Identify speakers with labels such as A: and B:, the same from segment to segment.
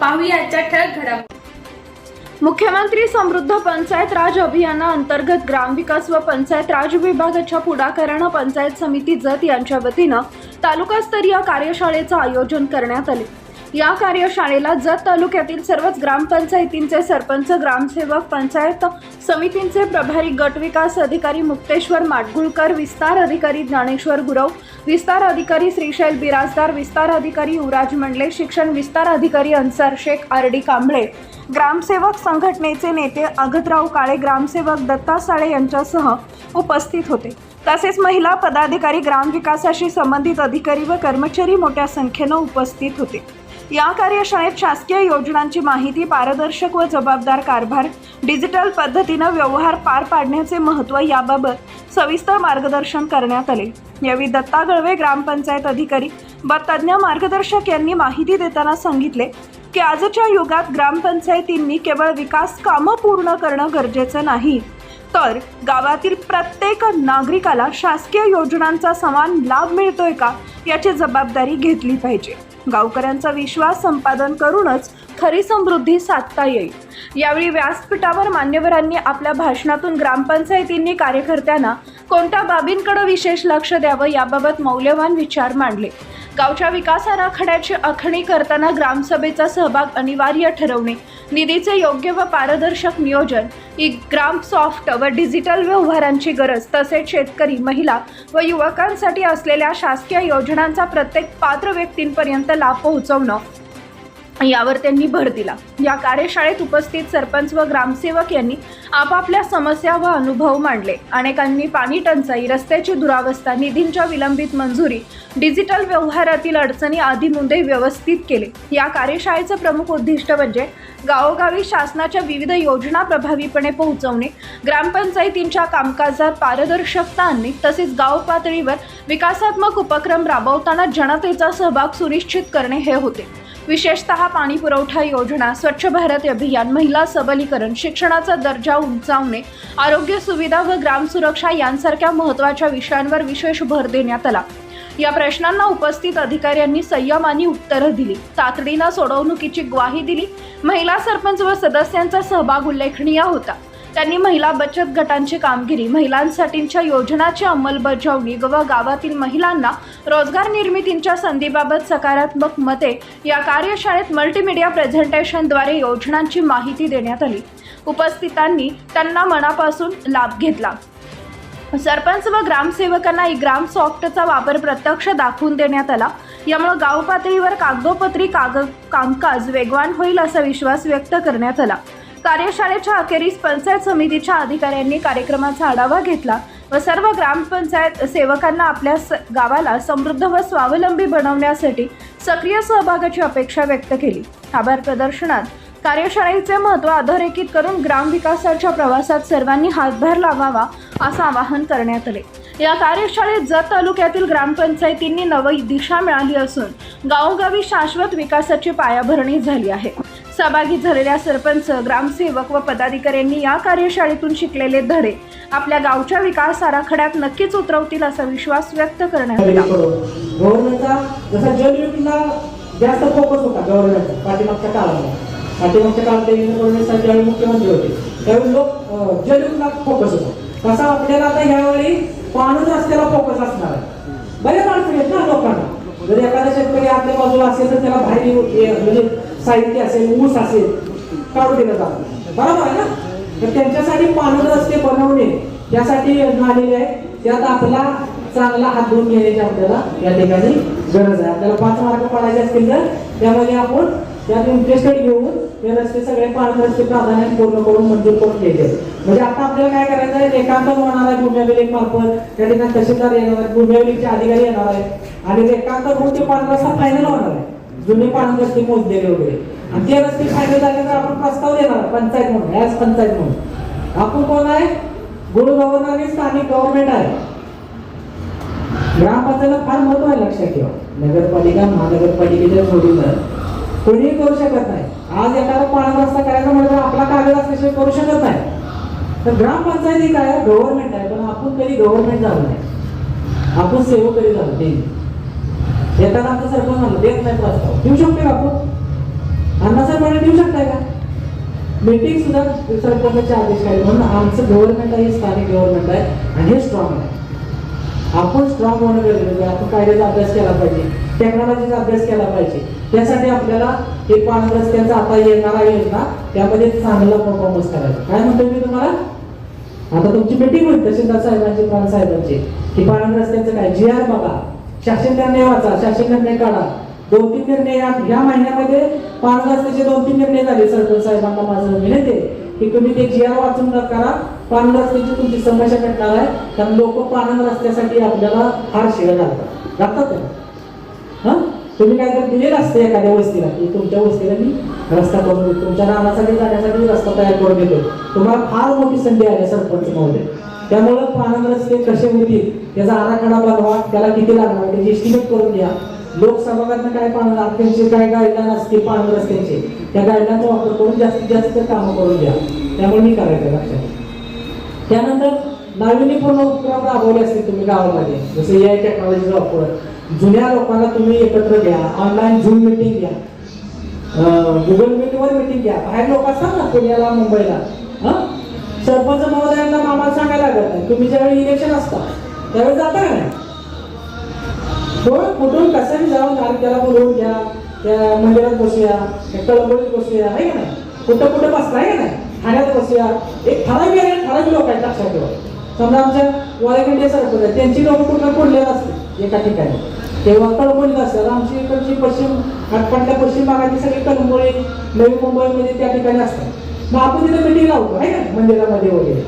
A: पाहूया आजच्या ठळक घडामोडी
B: मुख्यमंत्री समृद्ध पंचायत राज अभियाना अंतर्गत ग्रामविकास व पंचायत राज विभागाच्या पुढाकारानं पंचायत समिती जत यांच्या वतीनं तालुकास्तरीय कार्यशाळेचं आयोजन करण्यात आले. या कार्यशाळेला जत तालुक्यातील सर्वच ग्रामपंचायतींचे सरपंच ग्रामसेवक पंचायत समितींचे प्रभारी गट विकास अधिकारी मुक्तेश्वर माडगुळकर विस्तार अधिकारी ज्ञानेश्वर गुरव विस्तार अधिकारी श्रीशैल बिराजदार विस्तार अधिकारी युवराज मंडले शिक्षण विस्तार अधिकारी अन्सार शेख आर डी कांबळे ग्रामसेवक संघटनेचे नेते अगतराव काळे ग्रामसेवक दत्ता साळे यांच्यासह उपस्थित होते. तसेच महिला पदाधिकारी ग्रामविकासाशी संबंधित अधिकारी व कर्मचारी मोठ्या संख्येनं उपस्थित होते. या कार्यशाळेत शासकीय योजनांची माहिती पारदर्शक व जबाबदार कारभार डिजिटल पद्धतीनं व्यवहार पार पाडण्याचे महत्त्व याबाबत सविस्तर मार्गदर्शन करण्यात आले. यावेळी दत्ता गळवे ग्रामपंचायत अधिकारी व तज्ज्ञ मार्गदर्शक यांनी माहिती देताना सांगितले की आजच्या युगात ग्रामपंचायतींनी केवळ विकास कामं पूर्ण करणं गरजेचं नाही. तर गावातील प्रत्येक नागरिकाला शासकीय योजनांचा समान लाभ मिळतोय का याची जबाबदारी घेतली पाहिजे. गावकऱ्यांचा विश्वास संपादन करूनच खरी समृद्धी साधता येईल. यावेळी व्यासपीठावर मान्यवरांनी आपल्या भाषणातून ग्रामपंचायतींनी कार्यकर्त्यांना कोणत्या बाबींकडे विशेष लक्ष द्यावं याबाबत मौल्यवान विचार मांडले. गावच्या विकास आराखड्याची आखणी करताना ग्रामसभेचा सहभाग अनिवार्य ठरवणे निधीचे योग्य व पारदर्शक नियोजन ही ग्राम सॉफ्ट व डिजिटल व्यवहारांची गरज तसेच शेतकरी महिला व युवकांसाठी असलेल्या शासकीय योजनांचा प्रत्येक पात्र व्यक्तींपर्यंत लाभ पोहोचवणं यावर त्यांनी भर दिला. या कार्यशाळेत उपस्थित सरपंच व ग्रामसेवक यांनी आपापल्या समस्या व अनुभव मांडले. अनेकांनी पाणी टंचाई रस्त्याची दुरावस्था निधींच्या विलंबित मंजुरी डिजिटल व्यवहारातील अडचणी आदी मुद्दे व्यवस्थित केले. या कार्यशाळेचं प्रमुख उद्दिष्ट म्हणजे गावोगावी शासनाच्या विविध योजना प्रभावीपणे पोहोचवणे ग्रामपंचायतींच्या कामकाजात पारदर्शकता आणणे तसेच गाव पातळीवर विकासात्मक उपक्रम राबवताना जनतेचा सहभाग सुनिश्चित करणे हे होते. विशेषतः पाणी पुरवठा योजना स्वच्छ भारत अभियान महिला सबलीकरण शिक्षणाचा दर्जा उंचावणे आरोग्य सुविधा व ग्राम सुरक्षा यांसारख्या महत्त्वाच्या विषयांवर विशेष भर देण्यात आला. या प्रश्नांना उपस्थित अधिकाऱ्यांनी संयमाने उत्तरं दिली. तातडीनं सोडवणुकीची ग्वाही दिली. महिला सरपंच व सदस्यांचा सहभाग उल्लेखनीय होता. त्यांनी महिला बचत गटांची कामगिरी महिलांसाठीच्या योजनाची अंमलबजावणी व गावातील महिलांना रोजगार निर्मितींच्या संधीबाबत सकारात्मक मते या कार्यशाळेत मल्टीमीडिया प्रेझेंटेशनद्वारे योजनांची माहिती देण्यात आली. उपस्थितांनी त्यांना मनापासून लाभ घेतला. सरपंच व ग्रामसेवकांना ग्राम सॉफ्टचा वापर प्रत्यक्ष दाखवून देण्यात आला. यामुळे गाव पातळीवर कागदोपत्री काग कामकाज वेगवान होईल असा विश्वास व्यक्त करण्यात आला. कार्यशाळेच्या अखेरीस पंचायत समितीच्या अधिकाऱ्यांनी कार्यक्रमाचा आढावा घेतला व सर्व ग्रामपंचायत सेवकांना आपल्या स गावाला समृद्ध व स्वावलंबी बनवण्यासाठी सक्रिय सहभागाची अपेक्षा व्यक्त केली. आभार प्रदर्शनात कार्यशाळेचे महत्त्व अधोरेखित करून ग्रामविकासाच्या प्रवासात सर्वांनी हातभार लावावा असं आवाहन करण्यात आले. या कार्यशाळेत जत तालुक्यातील ग्रामपंचायतींनी नवी दिशा मिळाली असून गावोगावी शाश्वत विकासाची पायाभरणी झाली आहे. सहभागी झालेल्या सरपंच ग्रामसेवक व पदाधिकाऱ्यांनी या कार्यशाळेतून शिकलेले धडे आपल्या गावच्या विकास आराखड्यात नक्कीच उतरवतील असा विश्वास व्यक्त करण्यात आला.
C: गव्हर्नमेंटचा जसा जलयुगला जास्त फोकस होता गव्हर्नमेंटचा पाठीमागच्या काळामध्ये. पाठीमागच्या काळात देवेंद्र फडणवीस साहेब ज्यावेळी मुख्यमंत्री होते. त्यावेळी लोक अं, फोकस होता. तसा आपल्याला आता ह्यावेळी पाणी रस्त्याला फोकस असणार आहे. बरेच अडचणी आहेत ना लोकांना. जर एखादा शेतकरी आपल्या बाजूला असेल तर त्याला बाहेर म्हणजे साहित्य असेल ऊस असेल काढून दिलं जातं. बरोबर आहे ना? तर त्यांच्यासाठी पाणी रस्ते बनवणे यासाठी योजना आलेली आहे. त्यात आपला चांगला हात धुवून घेण्याची आपल्याला या ठिकाणी गरज आहे. आपल्याला पाच मार्क पडायचे असतील तर त्यामध्ये आपण त्यात इंटरेस्टेड घेऊन हे रस्ते सगळे पाच रस्ते प्राधान्याने पूर्ण करून मंजूर करून घ्यायचे म्हणजे आता आपल्याला काय करायचं आहे? रेखांकन होणार आहे भूमी मार्फत. त्या ठिकाणी तहसीलदार येणार आहेत भूमी अधिकारी येणार आहेत. आणि रेखांकन होऊन ते पाच रस्ता फायनल होणार आहे. जुने पाच रस्ते मोजलेले वगैरे. आणि ते रस्ते फायदे झाले तर आपण प्रस्ताव देणार पंचायत म्हणून ॲज पंचायत म्हणून. आपण कोण आहे? गुरु गव्हर्नर आणि स्थानिक गव्हर्नमेंट आहे. ग्रामपंचायत फार महत्त्व आहे लक्षात ठेवा. नगरपालिका महानगरपालिकेच्या जोडीनं. कोणीही करू शकत नाही. आज एखादा पाणी रस्ता करायचा म्हटलं आपला कागद असल्याशिवाय करू शकत नाही. तर ग्रामपंचायती काय गव्हर्नमेंट आहे. पण आपण कधी गव्हर्नमेंट झालं नाही. आपण सेवकरी झालो आहोत एखादा आमचा सरपंच म्हणलं? देत नाही प्रस्ताव देऊ शकतो का आपण? अण्णासाहेब देऊ शकताय का? मीटिंग सुद्धा सरपंचाचे आदेश काय म्हणून आमचं गव्हर्नमेंट आहे हे स्थानिक गव्हर्नमेंट आहे आणि हे स्ट्रॉंग आहे. आपण स्ट्रॉंग होणं गरजेचं आहे. आपण कायद्याचा अभ्यास केला पाहिजे. टेक्नॉलॉजीचा अभ्यास केला पाहिजे. त्यासाठी आपल्याला हे पाच रस्त्यांचा आता येणारा योजना त्यामध्ये चांगला परफॉर्मन्स करायचा. काय म्हणतो मी तुम्हाला? आता तुमची मीटिंग होईल तहसीलदार साहेबांची प्राण साहेबांची. की पाळण रस्त्याचं काय? जी आर बघा. शासन निर्णय वाचा शासन निर्णय काढा. दोन तीन निर्णय या महिन्यामध्ये पाळण रस्त्याचे दोन तीन निर्णय झाले सरपंच साहेबांना माझं विनंती की तुम्ही ते जी आर वाचून करा पान रस्त्याची तुमची समस्या भेटणार आहे कारण लोक पाळण रस्त्यासाठी आपल्याला फार शिळ घालतात. घालतात का? हा? तुम्ही काय तर दिलेलं असतं एखाद्या वस्तीला की तुमच्या वस्तीला मी रस्ता करून देतो तुमच्या रानासाठी जाण्यासाठी रस्ता तयार करून देतो. तुम्हाला फार मोठी संधी आहे सरपंच महोदय. त्यामुळं पाणंद रस्ते कसे होतील त्याचा आराखडा बनवा त्याला किती लागणार त्याची एस्टिमेट करून घ्या. लोकसभागातनं काय पाहणार त्यांचे काय गाईडलाईन असते पाणंद रस्त्यांचे त्या गाईडलाईनचा वापर करून जास्तीत जास्त कामं करून द्या त्यामुळे मी करायचं लक्षात. त्यानंतर नाविन्यपूर्ण उपक्रम राबवले असतील तुम्ही गावामध्ये. जसं ए आय टेक्नॉलॉजीचा वापर. जुन्या लोकांना तुम्ही एकत्र घ्या. ऑनलाईन झूम मिटिंग घ्या. गुगल मीटवर मिटिंग घ्या. बाहेर लोक असतात ना पुण्याला मुंबईला. हां? सरपंच महोदयांना आम्हाला सांगायला लागत नाही. तुम्ही ज्यावेळी इलेक्शन असता त्यावेळी जाता का नाही? हो कुठून कशाने जाऊन आणि त्याला बोलवून घ्या त्या मंदिरात बसूया त्या कळंबोलीत बसूया आहे का नाही? कुठं कुठं बसता आहे का नाही? ठाण्यात बसूया. एक ठराविक आहे ठराविक लोक आहेत लक्षात ठेवा. समजा आमच्या वॉलेंटियर सरपंच आहे त्यांची लोक कुठं पडलेलं असते एका ठिकाणी. तेव्हा कळंबोलीत असतात. आमची इकडची पश्चिम आटपाटल्या पश्चिम भागाची सगळी कळंबोळी नवी मुंबईमध्ये त्या ठिकाणी असतात. मग आपण तिथे मिटिंग लावतो आहे का मंदिरामध्ये वगैरे.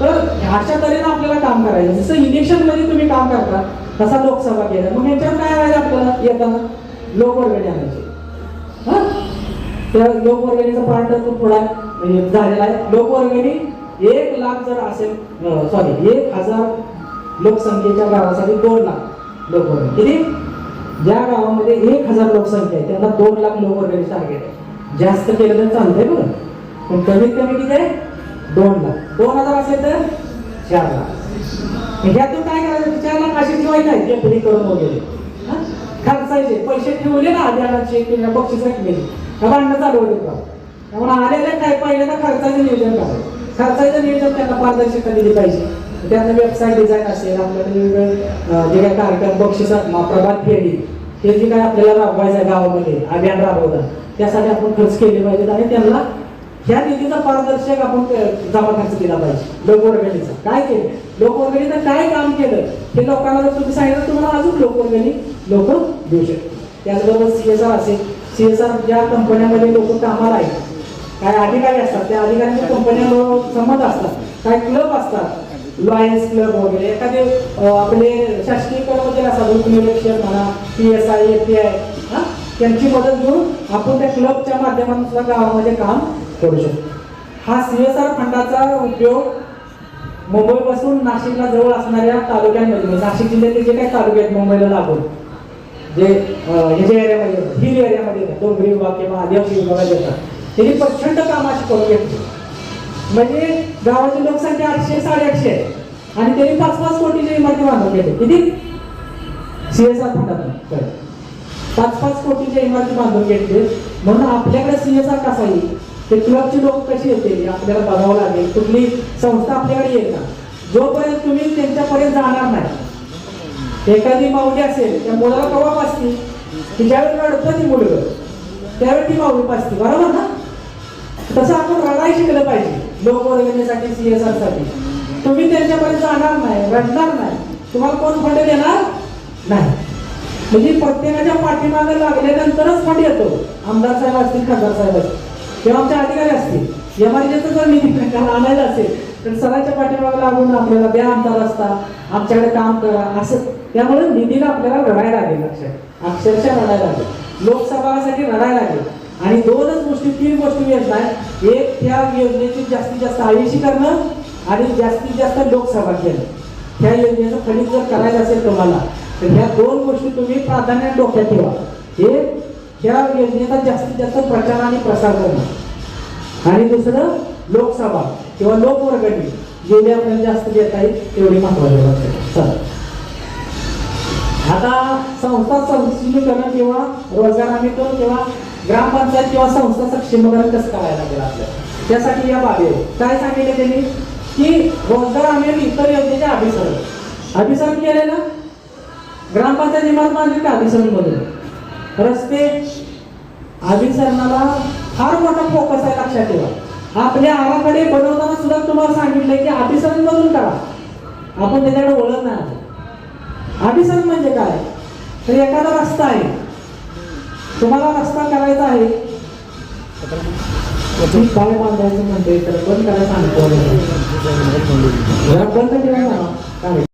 C: तर अशा तऱ्हेनं आपल्याला काम करायचं. जसं इलेक्शनमध्ये तुम्ही काम करता तसा लोकसभा केला. मग यांच्यावर काय व्हायला आपल्याला येताना लोकवर्गणी आणायची. हा? त्या लोकवर्गणीचा पार्ट तो थोडा म्हणजे झालेला आहे. लोकवर्गणी एक लाख जर असेल सॉरी एक हजार लोकसंख्येच्या गावासाठी दोन लाख लोकवर्गणी किती? ज्या गावामध्ये एक हजार लोकसंख्या आहे त्यांना दोन लाख लोकवर्गणी टार्गेट आहे. जास्त केलं तर चालतंय बरं. पण कमीत कमी किती आहे? दोन लाख. दोन हजार असेल तर चार लाख. ह्यातून काय करायचं? चार लाख अशी ठेवायची नाही टेपडी करून वगैरे. खर्चायचे. पैसे ठेवले ना आधाराचे किंवा बक्षीस केली. का भांडणं चालू होते का त्यामुळे आलेले काय? पाहिलं तर खर्चाचं नियोजन करायचं खर्चाचं नियोजन त्यांना पारदर्शकता दिली पाहिजे. त्यांना वेबसाईट डिझाईन असेल आपल्याला वेगवेगळे जे काही कार्यक्रम बक्षीस प्रभात फेरी. हे जे काय आपल्याला राबवायचं आहे गावामध्ये अभियान राबवतात त्यासाठी आपण खर्च केले पाहिजेत आणि त्यांना ह्या निधीचा पारदर्शक आपण जमा खर्च केला पाहिजे. लोकवर्गणीचा. काय केलं? लोकवर्गणीचं काय काम केलं? हे लोकांना जर तुम्ही सांगितलं तुम्हाला अजून लोकवर्गणी लोक देऊ शकतात त्याचबरोबर सी एस आर असेल. सी एस आर ज्या कंपन्यामध्ये लोक कामाला आहेत काय अधिकारी असतात त्या अधिकाऱ्यांच्या कंपन्या संबंध असतात काय क्लब असतात लॉयन्स क्लब वगैरे एखादे आपले शासकीय कर्मचारी असतात म्हणा P S I F P I त्यांची मदत घेऊन आपण त्या क्लबच्या माध्यमातून गावामध्ये काम करू शकतो. हा सी एस आर फंडाचा उपयोग मुंबईपासून नाशिकला जवळ असणाऱ्या तालुक्यांमध्ये नाशिक जिल्ह्यातील जे काही तालुके आहेत मुंबईला लागून जे हे ह्याच्या एरियामध्ये हिल एरियामध्ये येतात डोंगरी विभाग किंवा आदिवासी विभागात येतात त्यांनी प्रचंड कामाशी करून घेतली. म्हणजे गावाची लोकसंख्या आठशे साडेआठशे आहे. आणि त्यांनी पाच पाच कोटीची इमारती बांधून घेतली. किती? आर फंडातून. पाच पाच कोटीच्या इमारती बांधून घेतले. म्हणून आपल्याकडे सीएसआर कसा येईल. ते क्लबचे लोक कसे येतील आपल्याला बघावं लागेल. कुठली संस्था आपल्याकडे येईल ना जोपर्यंत तुम्ही त्यांच्यापर्यंत जाणार नाही एखादी माऊली असेल त्या मुलाला कवा पासती की ज्यावेळी रडतं ती मुलगा त्यावेळी ती माऊली पासती बरोबर ना? तसं आपण रडाई शिकलं पाहिजे लोकवर्गणीसाठी सीएसआरसाठी तुम्ही त्यांच्यापर्यंत जाणार नाही रडणार नाही. तुम्हाला कोण फंड देणार? नाही. म्हणजे प्रत्येकाच्या पाठीमागे लागल्यानंतरच फंड येतो. आमदार साहेब असतील खासदार साहेब असतील. किंवा आमचे अधिकारी असतील. एमआरजेचा जर निधी आणायला असेल तर सरांच्या पाठीमागे लागून आपल्याला द्या आमदार असता आमच्याकडे काम करा असं. त्यामुळे निधीला आपल्याला रडायला लागेल अक्षर अक्षरशः रडायला लागेल. लोकसभासाठी रडायला लागेल. आणि दोनच गोष्टी तीन गोष्टी येत आहेत एक त्या योजनेची जास्तीत जास्त आयुषी करणं आणि जास्तीत जास्त लोकसभा घेणं. ह्या योजनेचं फलित जर करायचं असेल तुम्हाला तर ह्या दोन गोष्टी तुम्ही प्राधान्याने डोक्यात ठेवा. हे ह्या योजनेचा जास्तीत जास्त प्रचार आणि प्रसार करणं. आणि दुसरं लोकसभा किंवा लोकवर्गणी. जेवढी आपल्याला जास्त देता येईल तेवढी महत्वाची वाटते चला. आता संस्था सक्षमीकरण किंवा रोजगार हमी करून किंवा ग्रामपंचायत किंवा संस्था सक्षमीकरण कसं करायला लागेल आपल्याला? त्यासाठी या बाबी काय सांगितलं त्यांनी? की रोजगार हमी इतर योजनेचे अभिसरण. अभिसरण केले ना ग्रामपंचायत इमारत बांधली का अभिसरण रस्ते अभिसरणाला फार मोठा फोकस आहे लक्षात ठेवा. आपल्या आराखडे बनवताना सुद्धा तुम्हाला सांगितलंय की अभिसरण मधून करा. आपण त्याच्याकडे ओळख नाही अभिसरण म्हणजे काय? तर एखादा रस्ता आहे. तुम्हाला रस्ता करायचा आहे. काय बांधायचं म्हणते तर बंद करायला सांगतो. बंद केलं ना? काय